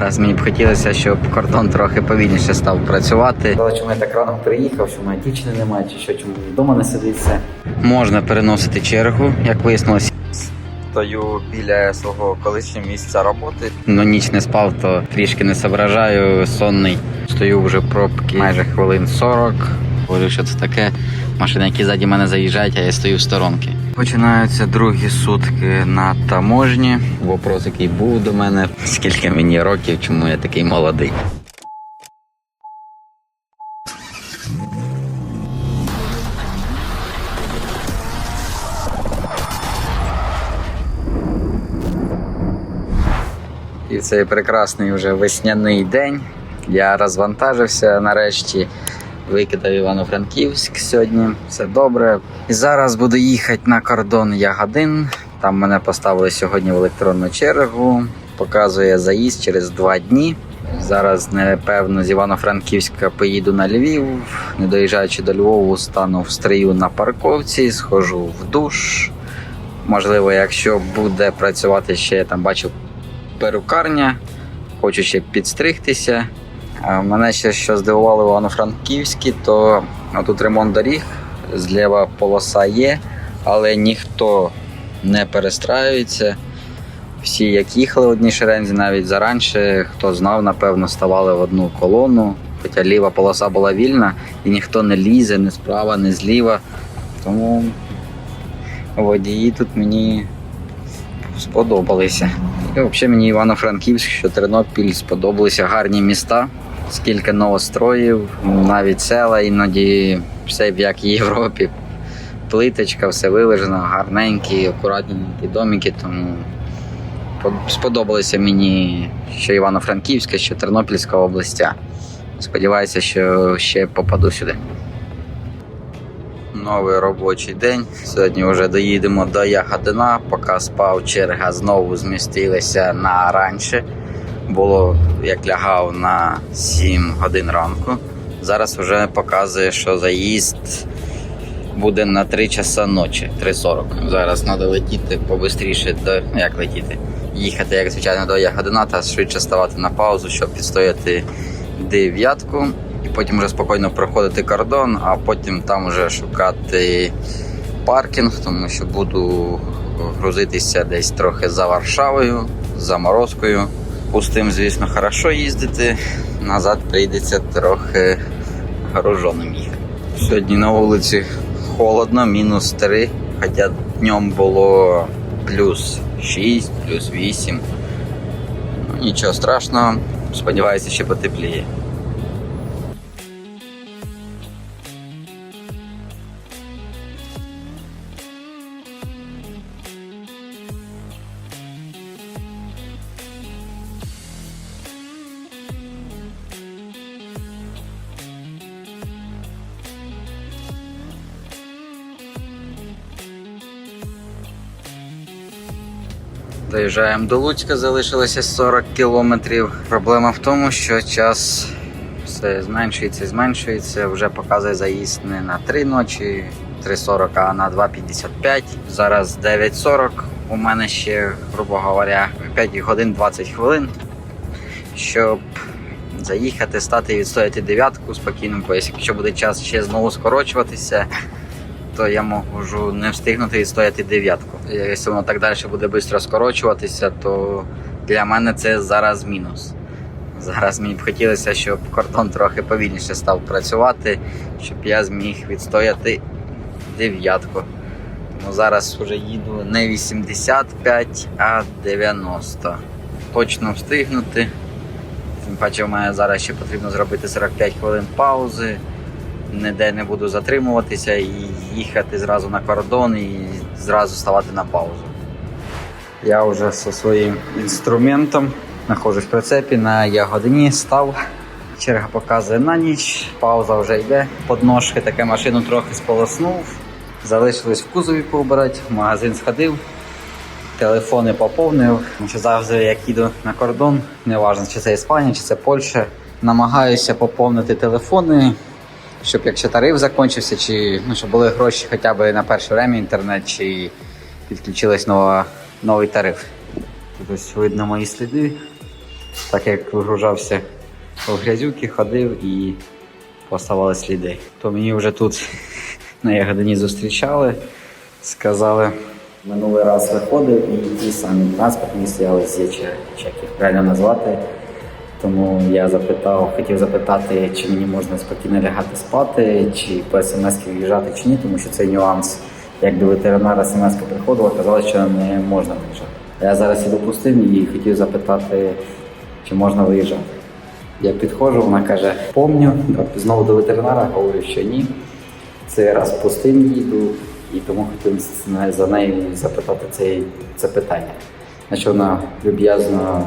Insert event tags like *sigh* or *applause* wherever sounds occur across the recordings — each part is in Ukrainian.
Зараз мені б хотілося, щоб кордон трохи повільніше став працювати. Але чому я так рано приїхав, що в мене дівчини немає, чи що, чому вдома не сидиться. Можна переносити чергу, як вияснилось. Стою біля свого колишнього місця роботи. Ну ніч не спав, то трішки не соображаю, сонний. Стою вже пробки майже хвилин 40. Говорю, що це таке. Машини, які ззаді мене заїжджають, а я стою в сторонки. Починаються другі сутки на таможні. Вопрос, який був до мене, скільки мені років, чому я такий молодий. І цей прекрасний вже весняний день я розвантажився нарешті. Викидав Івано-Франківськ сьогодні. Все добре. І зараз буду їхати на кордон Ягодин. Там мене поставили сьогодні в електронну чергу. Показує заїзд через два дні. Зараз, напевно, з Івано-Франківська поїду на Львів. Не доїжджаючи до Львову, стану в стрію на парковці, схожу в душ. Можливо, якщо буде працювати ще, я там бачу перукарня, хочу ще підстригтися. Мене ще що здивувало Івано-Франківській, то тут ремонт доріг, зліва полоса є, але ніхто не перестраюється. Всі, як їхали в одній шерензі, навіть заранше, хто знав, напевно, ставали в одну колону. Хоча ліва полоса була вільна і ніхто не лізе, ні справа, ні зліва. Тому водії тут мені сподобалися. І взагалі мені Івано-Франківськ, що Тернопіль сподобалися гарні міста, скільки новостроїв, навіть села, іноді все як в Європі. Плиточка, все вилежено, гарненькі, акуратненькі домики, тому по- сподобалося мені що Івано-Франківська, що Тернопільська областя. Сподіваюся, що ще попаду сюди. Новий робочий день. Сьогодні вже доїдемо до Ягодина. Поки спав, черга знову змістилася на раніше. Було як лягав на 7 годин ранку. Зараз вже показує, що заїзд буде на 3 часа ночі, 3.40. Зараз треба летіти побистріше до як летіти. Їхати, як звичайно, до Ягодина та швидше ставати на паузу, щоб підстояти дев'ятку і потім вже спокійно проходити кордон, а потім там вже шукати паркінг, тому що буду грузитися десь трохи за Варшавою, за Морозкою. Пустим, звісно, хорошо їздити. Назад прийдеться трохи груженим їхати. Сьогодні на вулиці холодно, мінус 3, хоча днем було плюс 6, плюс 8. Ну, нічого страшного, сподіваюся, ще потепліє. Доїжджаємо до Луцька, залишилося 40 кілометрів. Проблема в тому, що час все зменшується і зменшується. Вже показує заїзд не на 3 ночі, 3.40, а на 2.55. Зараз 9.40. У мене ще, грубо говоря, 5 годин 20 хвилин, щоб заїхати, стати і відстояти дев'ятку спокійно, бо якщо буде час ще знову скорочуватися, то я можу не встигнути відстояти дев'ятку. Якщо воно так далі буде швидко скорочуватися, то для мене це зараз мінус. Зараз мені б хотілося, щоб кордон трохи повільніше став працювати, щоб я зміг відстояти дев'ятку. Тому зараз вже їду не 85, а 90. Точно встигнути. Тим паче в мене зараз ще потрібно зробити 45 хвилин паузи ніде не буду затримуватися і їхати зразу на кордон і зразу ставати на паузу. Я вже зі своїм інструментом знаходжусь в прицепі на ягодині став. Черга показує на ніч, пауза вже йде. Подножки таке машину трохи сполоснув. Залишилось в кузові пообирати, в магазин сходив, телефони поповнив. Що завжди, як їду на кордон, неважно, чи це Іспанія, чи це Польща, намагаюся поповнити телефони, щоб якщо тариф закінчився, чи ну, щоб були гроші хоча б на перше время інтернет, чи підключилась нова, новий тариф. Тут ось видно мої сліди. Так як вигружався в грязюки, ходив і поставали сліди. То мені вже тут *laughs* на Ягодині зустрічали, сказали, минулий раз виходив і ті самі транспортні стояли з чи як їх правильно назвати. Тому я запитав, хотів запитати, чи мені можна спокійно лягати спати, чи по смс виїжджати чи ні, тому що цей нюанс, як до ветеринара смс приходила, казали, що не можна виїжджати. Я зараз іду пустим і хотів запитати, чи можна виїжджати. Я підходжу, вона каже, помню, знову до ветеринара, говорю, що ні. Цей раз пустим їду, і тому хотів за нею запитати це, це питання. Значить, вона люб'язно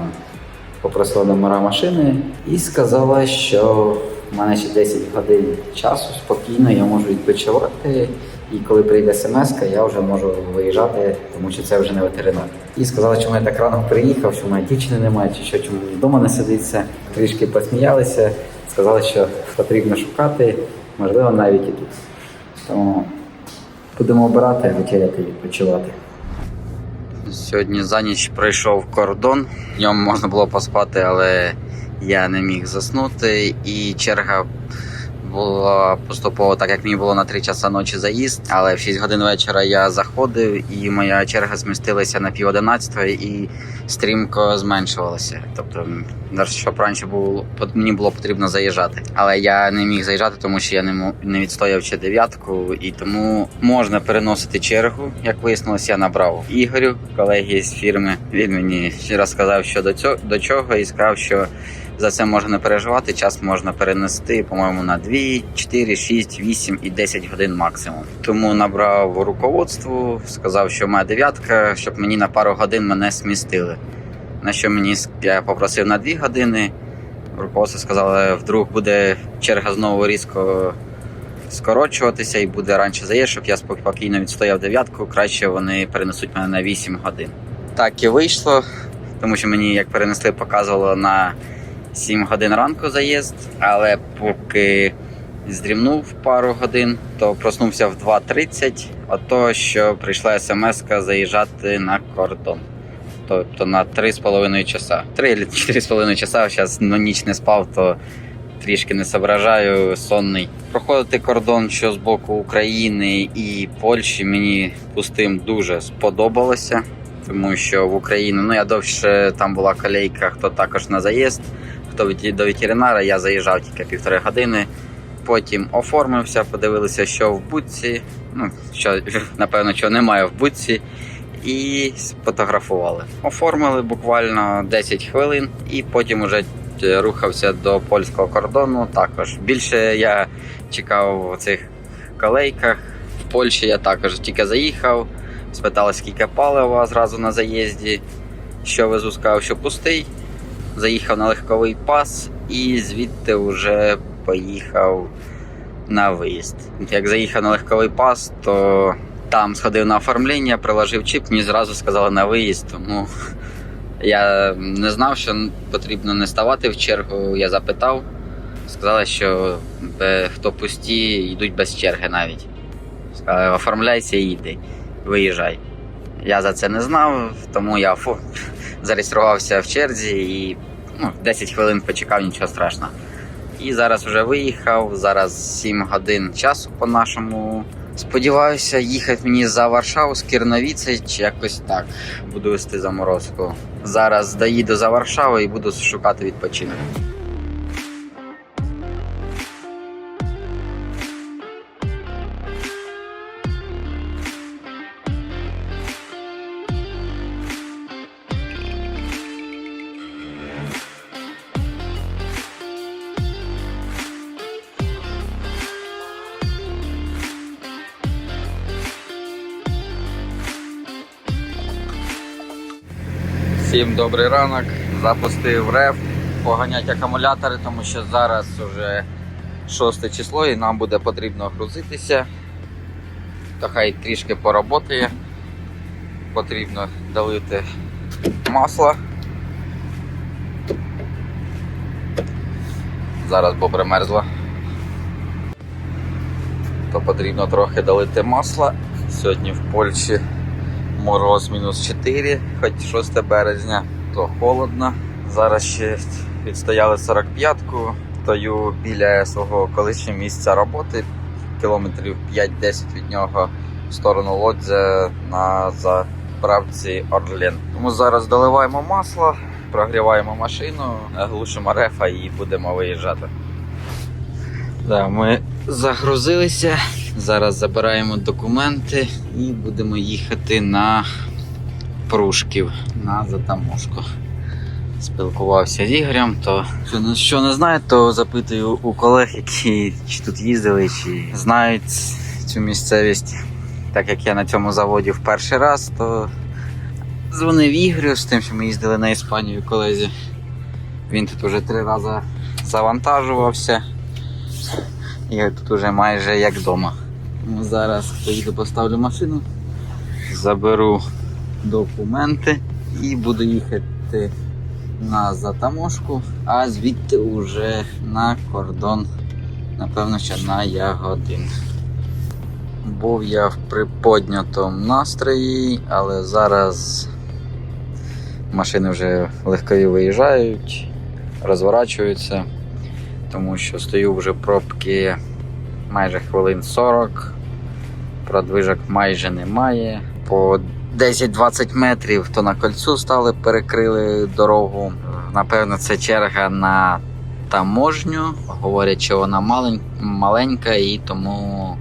попросила номера машини і сказала, що в мене ще 10 годин часу спокійно, я можу відпочивати. І коли прийде смс, я вже можу виїжджати, тому що це вже не ветеринар. І сказала, чому я так рано приїхав, що в мене дівчини немає, чи що, чому вдома не сидиться. Трішки посміялися, сказали, що потрібно шукати, можливо, навіть і тут. Тому будемо обирати, вечеряти відпочивати. Сьогодні за ніч пройшов кордон. в ньому можна було поспати, але я не міг заснути. І черга була поступово, так як мені було на 3 часа ночі заїзд. Але в 6 годин вечора я заходив, і моя черга змістилася на пів одинадцятої і стрімко зменшувалася. Тобто, щоб раніше було мені було потрібно заїжджати. Але я не міг заїжджати, тому що я не не відстояв ще дев'ятку, і тому можна переносити чергу. Як вияснилось, я набрав Ігорю, колеги з фірми. Він мені розказав, що до цього до чого, і сказав, що за це можна переживати. Час можна перенести, по-моєму, на 2, 4, 6, 8 і 10 годин максимум. Тому набрав руководство, сказав, що моя дев'ятка, щоб мені на пару годин мене смістили. На що мені я попросив на 2 години. Руководство сказало, вдруг буде черга знову різко скорочуватися і буде раніше заїзд, щоб я спокійно відстояв дев'ятку. Краще вони перенесуть мене на 8 годин. Так і вийшло, тому що мені як перенесли, показувало на 7 годин ранку заїзд, але поки здрімнув пару годин, то проснувся в 2.30 от того, що прийшла смс заїжджати на кордон. Тобто на 3,5 часа. 3-4,5 часа, зараз ну, ніч не спав, то трішки не соображаю, сонний. Проходити кордон, що з боку України і Польщі, мені пустим дуже сподобалося. Тому що в Україну, ну я довше там була колейка, хто також на заїзд, до ветеринара, я заїжджав тільки півтори години. Потім оформився, подивилися, що в будці. Ну, що *laughs* напевно, що немає в будці. І сфотографували. Оформили буквально 10 хвилин, і потім уже е, рухався до польського кордону. Також більше я чекав у цих колейках. В Польщі я також тільки заїхав, спитали, скільки палива зразу на заїзді. Що везу, сказав, що пустий. Заїхав на легковий пас і звідти вже поїхав на виїзд. Як заїхав на легковий пас, то там сходив на оформлення, приложив чіп, мені зразу сказали на виїзд. Тому я не знав, що потрібно не ставати в чергу. Я запитав. Сказали, що хто пусті, йдуть без черги навіть. Сказали, оформляйся і йди, виїжджай. Я за це не знав, тому я зареєструвався в черзі і ну, 10 хвилин почекав, нічого страшного. І зараз вже виїхав. Зараз 7 годин часу по нашому. Сподіваюся, їхати мені за Варшаву з Кірновіці чи якось так. Буду вести заморозку. Зараз доїду за Варшаву і буду шукати відпочинок. Всім добрий ранок. Запустив реф, поганять акумулятори, тому що зараз вже 6 число і нам буде потрібно грузитися. То хай трішки поработає. Потрібно долити масло. Зараз бо примерзло. То потрібно трохи долити масла. Сьогодні в Польщі мороз мінус 4, хоч 6 березня, то холодно. Зараз ще відстояли 45-ку. Стою біля свого колишнього місця роботи, кілометрів 5-10 від нього в сторону Лодзя на заправці Орлен. Тому зараз доливаємо масло, прогріваємо машину, глушимо рефа і будемо виїжджати. Да, ми загрузилися. Зараз забираємо документи і будемо їхати на Прушків на затаможку. Спілкувався з Ігорем, то що, не- знаю, то запитую у колег, які чи тут їздили, чи знають цю місцевість. Так як я на цьому заводі в перший раз, то дзвонив Ігорю з тим, що ми їздили на Іспанію колезі. Він тут уже три рази завантажувався. Я тут уже майже як вдома. Зараз поїду поставлю машину, заберу документи і буду їхати на затаможку, а звідти вже на кордон, напевно, що на Ягодин. Був я в приподнятому настрої, але зараз машини вже легкові виїжджають, розворачуються, тому що стою вже пробки майже хвилин 40, продвижок майже немає. По 10-20 метрів то на кольцу стали, перекрили дорогу. Напевно, це черга на таможню. Говорять, що вона маленька і тому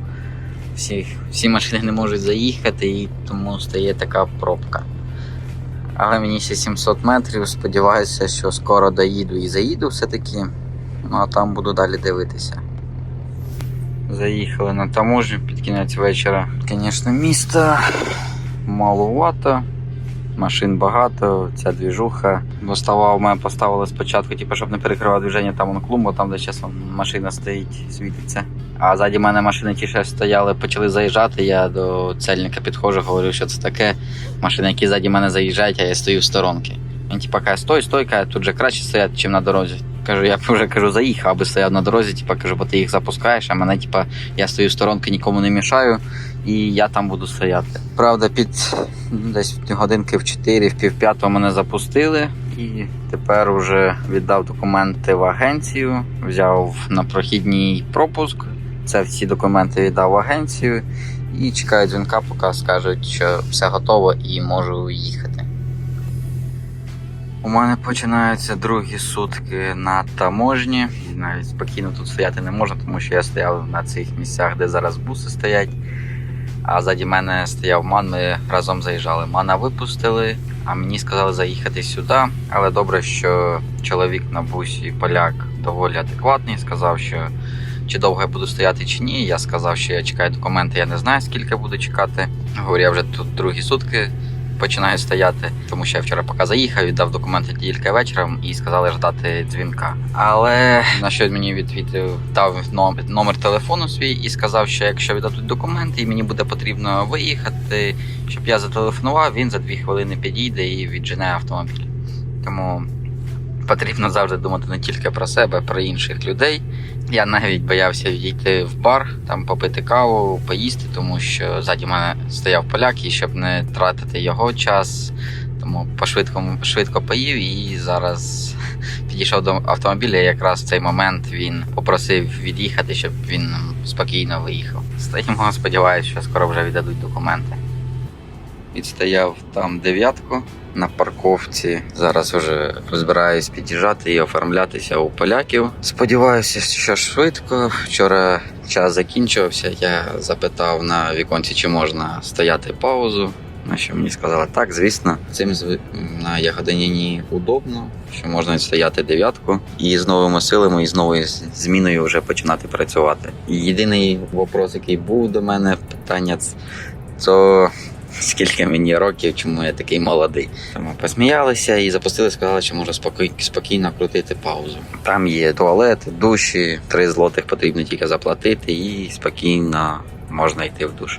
всі, всі машини не можуть заїхати, і тому стає така пробка. Але мені ще 700 метрів. Сподіваюся, що скоро доїду і заїду все-таки. Ну а там буду далі дивитися. Заїхали на таможню під кінець вечора. Звісно, місто малувато, машин багато, ця двіжуха. Доставав, мене поставили спочатку, типу, щоб не перекривав движення там вон клумбу, там де зараз машина стоїть, світиться. А ззаді мене машини ті ще стояли, почали заїжджати. Я до цельника підходжу, говорю, що це таке. Машини, які ззаді мене заїжджають, а я стою в сторонки. Він типа каже, стой, стой, каже, тут же краще стояти, ніж на дорозі. Кажу, я *laughs* вже кажу, заїхав, аби стояв на дорозі, типа кажу, бо ти їх запускаєш, а мене, типа, я стою сторонки, нікому не мішаю, і я там буду стояти. Правда, під десь годинки в 4, в пів п'ятого мене запустили, і тепер уже віддав документи в агенцію, взяв на прохідній пропуск. Це всі документи віддав в агенцію і чекаю дзвінка, поки скажуть, що все готово і можу їхати. У мене починаються другі сутки на таможні. Навіть спокійно тут стояти не можна, тому що я стояв на цих місцях, де зараз буси стоять. А ззаді мене стояв ман, ми разом заїжджали. Мана випустили, а мені сказали заїхати сюди. Але добре, що чоловік на бусі поляк доволі адекватний. Сказав, що чи довго я буду стояти чи ні. Я сказав, що я чекаю документи, я не знаю, скільки буду чекати. Говорю, я вже тут другі сутки починаю стояти, тому що я вчора поки заїхав, віддав документи тільки вечором і сказали ждати дзвінка. Але на що мені відвідав дав номер, телефону свій і сказав, що якщо віддадуть документи і мені буде потрібно виїхати, щоб я зателефонував, він за дві хвилини підійде і віджене автомобіль. Тому потрібно завжди думати не тільки про себе, про інших людей. Я навіть боявся відійти в бар, там попити каву, поїсти, тому що ззаді мене стояв поляк, і щоб не тратити його час, тому пошвидко швидко поїв і зараз *laughs* підійшов до автомобіля. і Якраз в цей момент він попросив від'їхати, щоб він спокійно виїхав. Стоїмо, сподіваюся, що скоро вже віддадуть документи. Відстояв там дев'ятку на парковці. Зараз вже збираюсь під'їжджати і оформлятися у поляків. Сподіваюся, що швидко. Вчора час закінчувався. Я запитав на віконці, чи можна стояти паузу. На що мені сказали, так, звісно, цим на Ягодиніні удобно, що можна стояти дев'ятку і з новими силами, і з новою зміною вже починати працювати. Єдиний вопрос, який був до мене, питання ц- то скільки мені років, чому я такий молодий. Тому посміялися і запустили, сказали, що можна спокій, спокійно крутити паузу. Там є туалет, душі, три злотих потрібно тільки заплатити, і спокійно можна йти в душ.